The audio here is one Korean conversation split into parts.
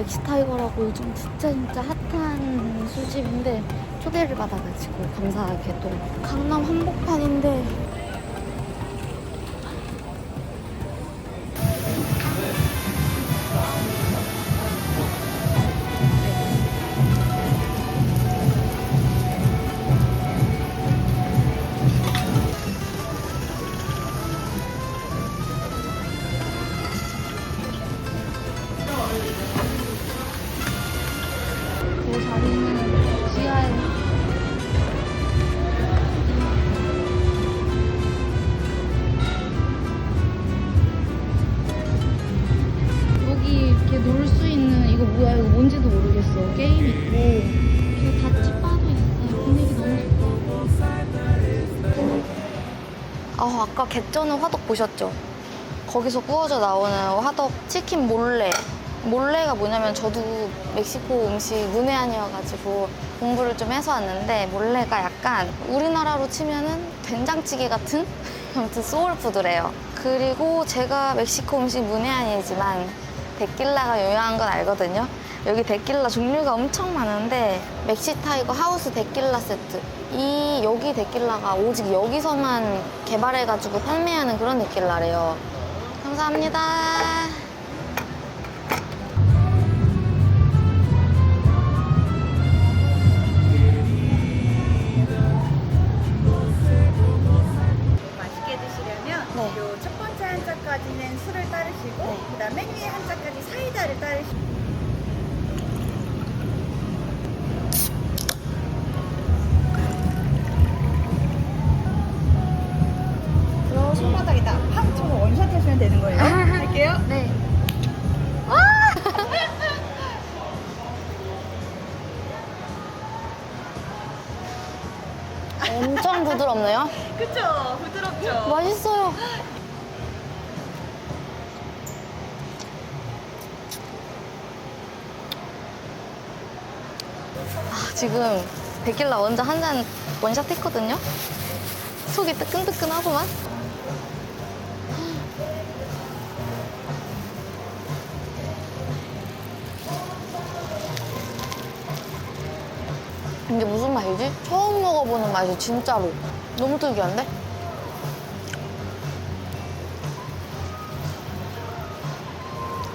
맥시타이거라고 요즘 진짜 진짜 핫한 술집인데 초대를 받아가지고 감사하게도 강남 한복판인데 그 자리는 지하에 여기 이렇게 놀 수 있는 이거 뭐야 이거 뭔지도 모르겠어. 게임 있고 이렇게 밭이 빠져 있어요. 분위기 너무 좋다. 아 아까 객전은 화덕 보셨죠? 거기서 구워져 나오는 화덕 치킨 몰래 몰래가 뭐냐면 저도 멕시코 음식 문외한이어가지고 공부를 좀 해서 왔는데 몰래가 약간 우리나라로 치면은 된장찌개 같은 아무튼 소울푸드래요. 그리고 제가 멕시코 음식 문외한이지만 데킬라가 유명한 건 알거든요. 여기 데킬라 종류가 엄청 많은데 멕시 타이거 하우스 데킬라 세트 이 여기 데킬라가 오직 여기서만 개발해가지고 판매하는 그런 데킬라래요. 감사합니다. 한 잔까지는 술을 따르시고 네. 그다음 맨 위에 한 잔까지 사이다를 따르시고 그리고 손바닥에다 팡처럼 원샷 하시면 되는 거예요. 할게요. 네. 엄청 부드럽네요. 그쵸? 부드럽죠? 맛있어요. 아, 지금 데킬라 먼저 한잔 원샷 했거든요. 속이 뜨끈뜨끈하구만. 이게 무슨 맛이지? 처음 먹어보는 맛이 진짜로. 너무 특이한데?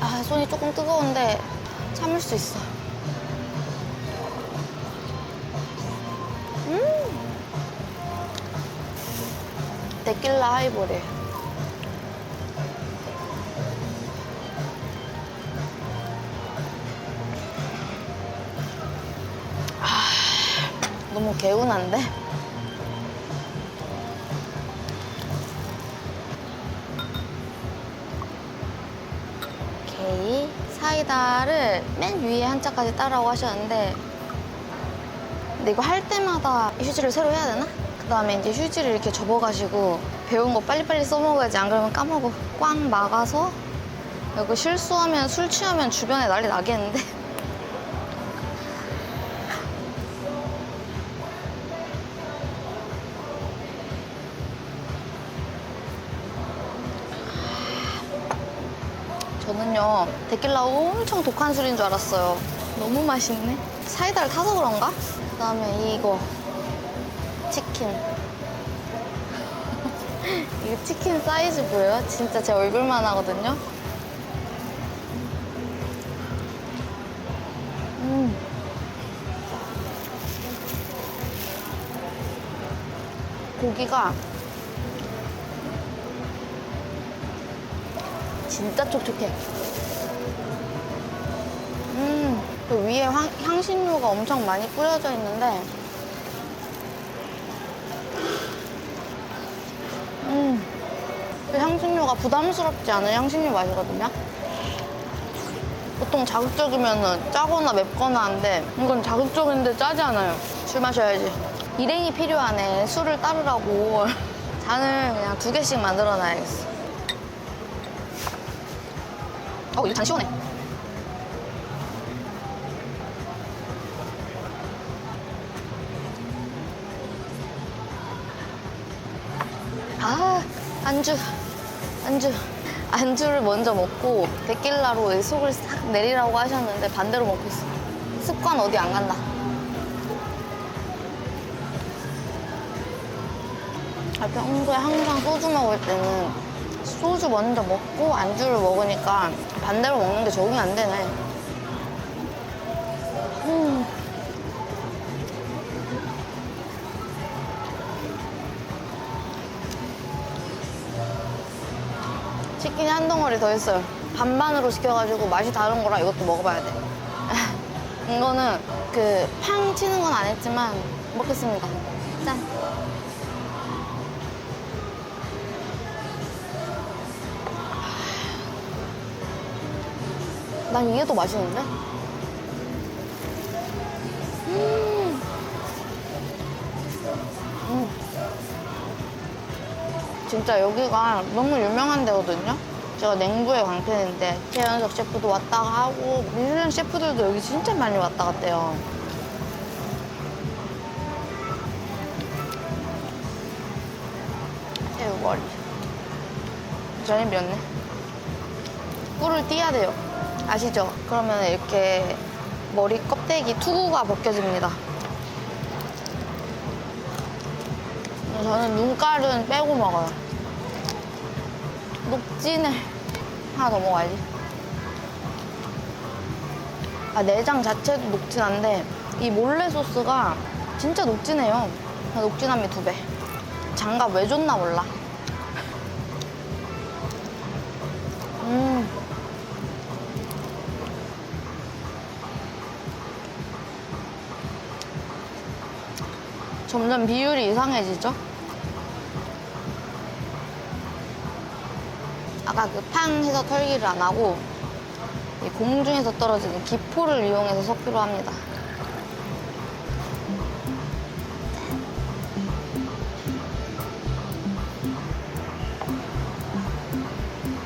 아, 손이 조금 뜨거운데 참을 수 있어. 데킬라 하이볼이에요. 아, 너무 개운한데? 오케이. 사이다를 맨 위에 한 짝까지 따라고 하셨는데 근데 이거 할 때마다 휴지를 새로 해야 되나? 그 다음에 이제 휴지를 이렇게 접어가지고 배운 거 빨리빨리 써먹어야지. 안 그러면 까먹어. 꽉 막아서 이거 실수하면 술 취하면 주변에 난리 나겠는데? 저는요 데킬라가 엄청 독한 술인 줄 알았어요. 너무 맛있네. 사이다를 타서 그런가? 그 다음에 이거 치킨 이거 치킨 사이즈 보여요? 진짜 제 얼굴만 하거든요 음. 고기가 진짜 촉촉해. 음, 그 위에 향, 향신료가 엄청 많이 뿌려져 있는데, 음, 그 향신료가 부담스럽지 않은 향신료 맛이거든요. 보통 자극적이면 짜거나 맵거나 한데, 이건 자극적인데 짜지 않아요. 술 마셔야지. 일행이 필요하네. 술을 따르라고. 잔을 그냥 두 개씩 만들어 놔야겠어. 어, 이거 잔 시원해. 아, 안주. 안주. 안주를 먼저 먹고 데킬라로 이 속을 싹 내리라고 하셨는데 반대로 먹고 있어. 습관 어디 안 간다. 아, 평소에 항상 소주 먹을 때는 소주 먼저 먹고 안주를 먹으니까 반대로 먹는 게 적응이 안 되네. 치킨이 한 덩어리 더 있어요. 반반으로 시켜가지고 맛이 다른 거라 이것도 먹어봐야 돼. 이거는 그팡 튀는 건 안 했지만 먹겠습니다. 짠. 난 이게 더 맛있는데? 음. 음. 진짜 여기가 너무 유명한 데거든요? 제가 냉부의 광팬인데 최연석 셰프도 왔다가 하고 미슐랭 셰프들도 여기 진짜 많이 왔다 갔대요. 새우머리. 전이 미었네. 꿀을 띄야 돼요. 아시죠? 그러면 이렇게 머리 껍데기 투구가 벗겨집니다. 저는 눈깔은 빼고 먹어요. 녹진을 하나 더 먹어야지. 아, 내장 자체도 녹진한데 이 몰래 소스가 진짜 녹진해요. 녹진함이 두 배. 장갑 왜 줬나 몰라. 음. 점점 비율이 이상해지죠? 아까 그팡 해서 털기를 안 하고 이 공중에서 떨어지는 기포를 이용해서 섞기로 합니다.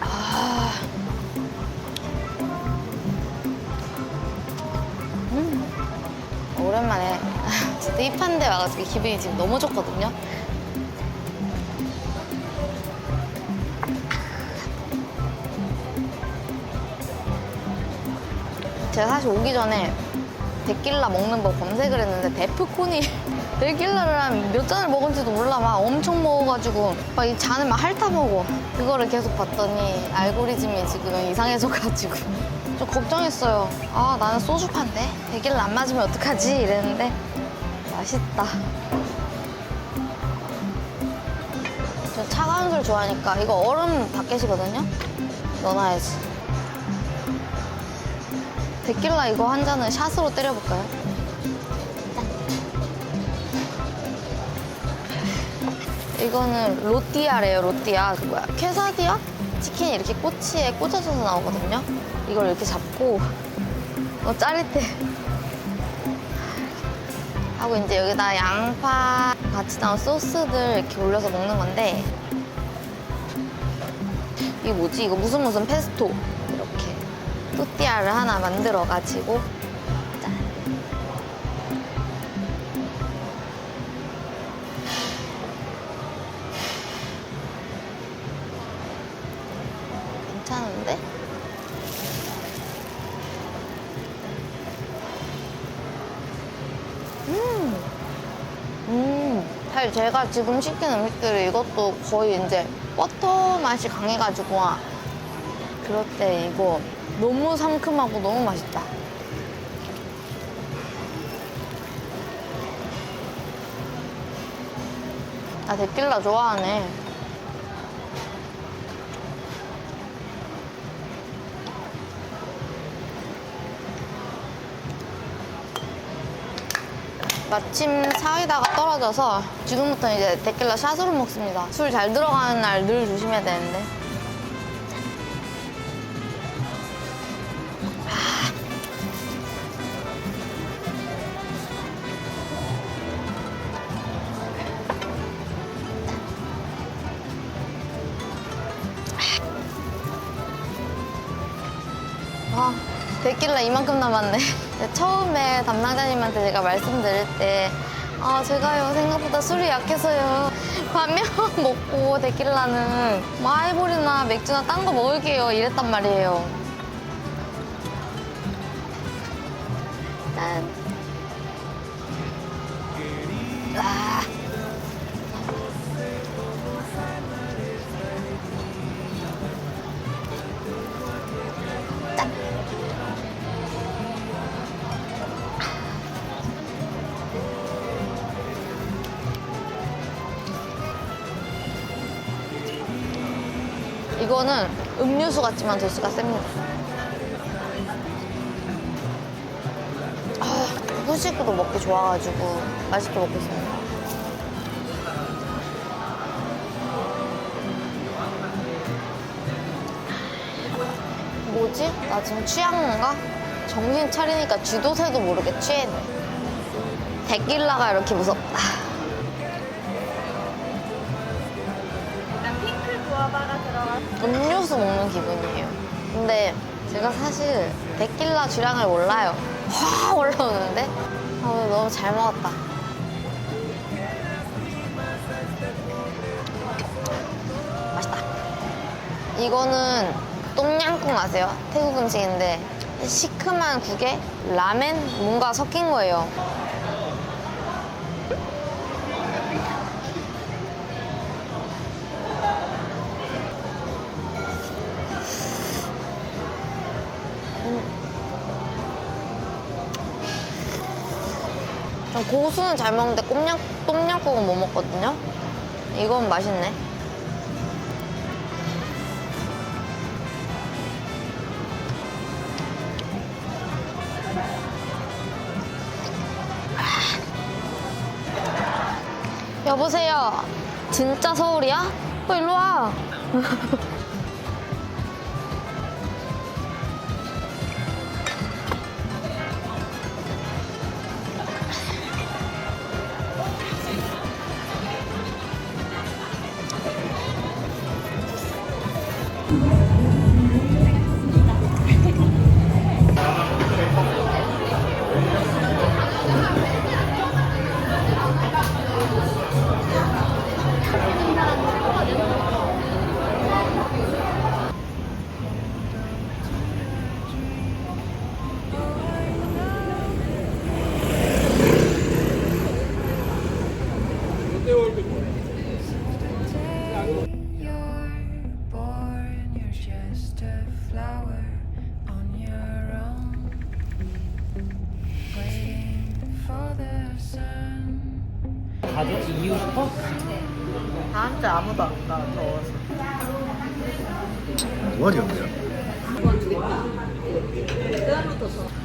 아. 음. 오랜만에 진짜 힙한 데 와가지고 기분이 지금 너무 좋거든요. 제가 사실 오기 전에 데킬라 먹는 법 검색을 했는데 데프콘이 데킬라를 한 몇 잔을 먹은지도 몰라. 막 엄청 먹어가지고 막 이 잔을 막 핥아 먹어. 그거를 계속 봤더니 알고리즘이 지금 이상해져가지고 좀 걱정했어요. 아 나는 소주파인데? 데킬라 안 맞으면 어떡하지? 이랬는데 맛있다. 저 차가운 술 좋아하니까 이거 얼음 바켓이거든요? 넣어놔야지 데킬라 이거 한 잔은 샷으로 때려볼까요? 짠. 이거는 로띠아래요, 로띠아. 그 뭐야, 퀘사디아? 치킨이 이렇게 꼬치에 꽂아져서 나오거든요. 이걸 이렇게 잡고, 어, 짜릿해. 하고 이제 여기다 양파 같이 나온 소스들 이렇게 올려서 먹는 건데, 이게 뭐지? 이거 무슨 무슨 페스토. 또띠아를 하나 만들어가지고 짠. 괜찮은데? 음, 음. 사실 제가 지금 시킨 음식들이 이것도 거의 이제 버터 맛이 강해가지고 그럴 때 이거 너무 상큼하고 너무 맛있다. 나 데킬라 좋아하네. 마침 사이다가 떨어져서 지금부터 이제 데킬라 샷으로 먹습니다. 술 잘 들어가는 날 늘 조심해야 되는데. 데킬라 이만큼 남았네. 처음에 담당자님한테 제가 말씀드릴 때, 아, 제가요, 생각보다 술이 약해서요. 반면 먹고 데킬라는 뭐 하이볼이나 맥주나 딴 거 먹을게요. 이랬단 말이에요. 짠. 아. 짠. 이거는 음료수 같지만 도수가 셉니다. 아, 후식으로 먹기 좋아가지고 맛있게 먹고 있습니다. 뭐지? 나 지금 취한 건가? 정신 차리니까 쥐도새도 모르게 취했네. 데킬라가 이렇게 무섭다. 음료수 먹는 기분이에요. 근데 제가 사실 데킬라 주량을 몰라요. 확 올라오는데 아, 오늘 너무 잘 먹었다. 맛있다. 이거는 똠양꿍 아세요? 태국 음식인데 시큼한 국에 라멘 뭔가 섞인 거예요. 전 고수는 잘 먹는데 꼼냥, 똠양꿍은 못 먹거든요. 이건 맛있네. 아. 여보세요. 진짜 서울이야? 어, 일로 와. 주 아무도 안 가, 더워서. 그다음부터 더.